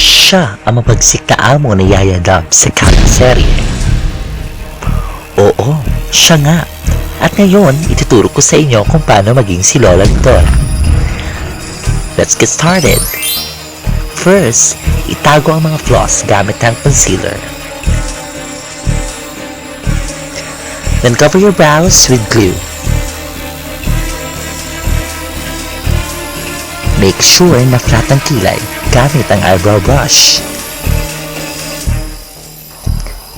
Siya ang mapagsik na amo ni Yaya Dub sa serye. Oo, siya nga. At ngayon, ituturo ko sa inyo kung paano maging si Lola Dora. Let's get started. First, itago ang mga flaws gamit ang concealer. Then cover your brows with glue. Make sure na flat ang kilay gamit ang eyebrow brush.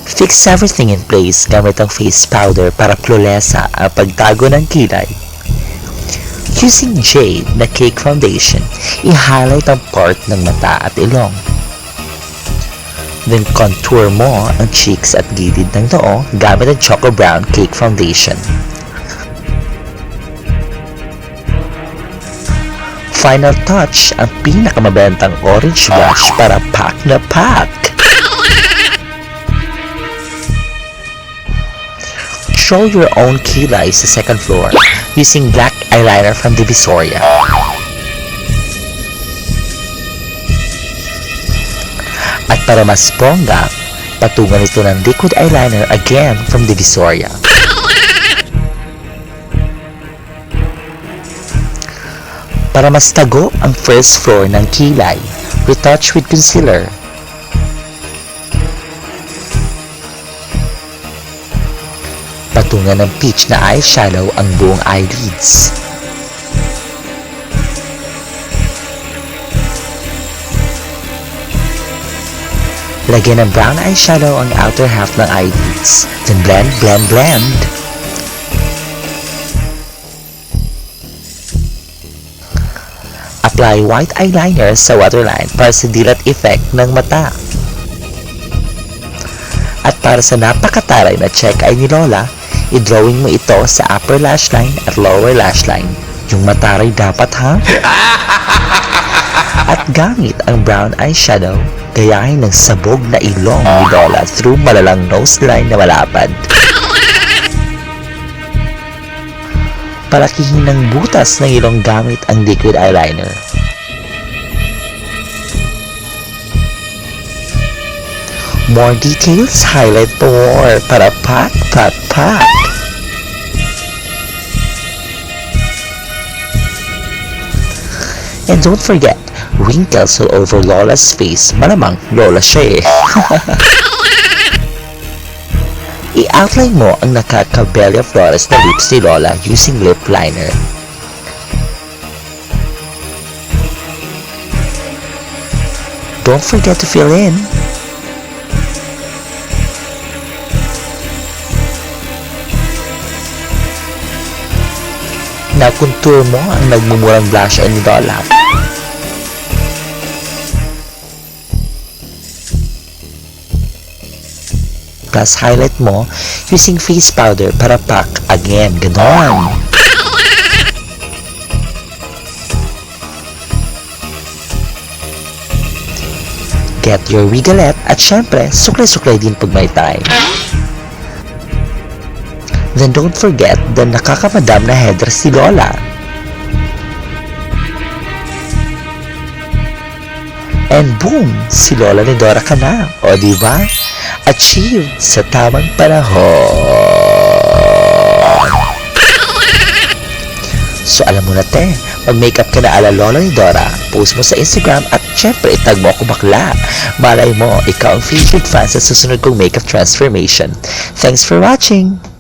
Fix everything in place gamit ang face powder para flawlessa ang pagtago ng kilay. Using Jade na cake foundation, i-highlight ang part ng mata at ilong. Then contour mo ang cheeks at gilid ng noo gamit ang Choco Brown Cake Foundation. Final touch ang pinakamabentang orange blush para pack na pack. Show your own kilay sa second floor using black eyeliner from Divisoria. At para mas bongga, patungan ito ng liquid eyeliner again from Divisoria. Para mas tago ang first floor ng kilay, retouch with concealer. Patungan ng peach na eyeshadow ang buong eyelids. Lagyan ng brown eyeshadow ang outer half ng eyelids. Then blend, blend, blend. Apply white eyeliner sa waterline para sa dilat effect ng mata. At para sa napakataray na check eye ni Lola, i-drawing mo ito sa upper lash line at lower lash line. Yung mataray dapat ha? At gamit ang brown eyeshadow, gayahin ng sabog na ilong ni Lola through malalang nose line na malapad. Palakihin ng butas ng ilong gamit ang liquid eyeliner. More details, highlight more para pat, pat, pat. And don't forget, wrinkles all over Lola's face. Malamang Lola siya eh. I-outline mo ang nakaka-belly flores na lips ni Lola using lip liner. Don't forget to fill in. Nakontour mo ang nagmumurang blush ni Lola. Plus highlight mo using face powder para pack again. Ganon. Get your wiggalette at syempre, suklay-suklay din pag may time. Then don't forget the nakakamadam na header si Lola. And boom, si Lola ni Dora ka na. O di ba? Achieved sa tamang panahon. So alam mo na te, mag-makeup ka na ala Lola ni Dora, post mo sa Instagram at syempre itag mo ako bakla. Malay mo, ikaw ang favorite fan sa susunod kong makeup transformation. Thanks for watching!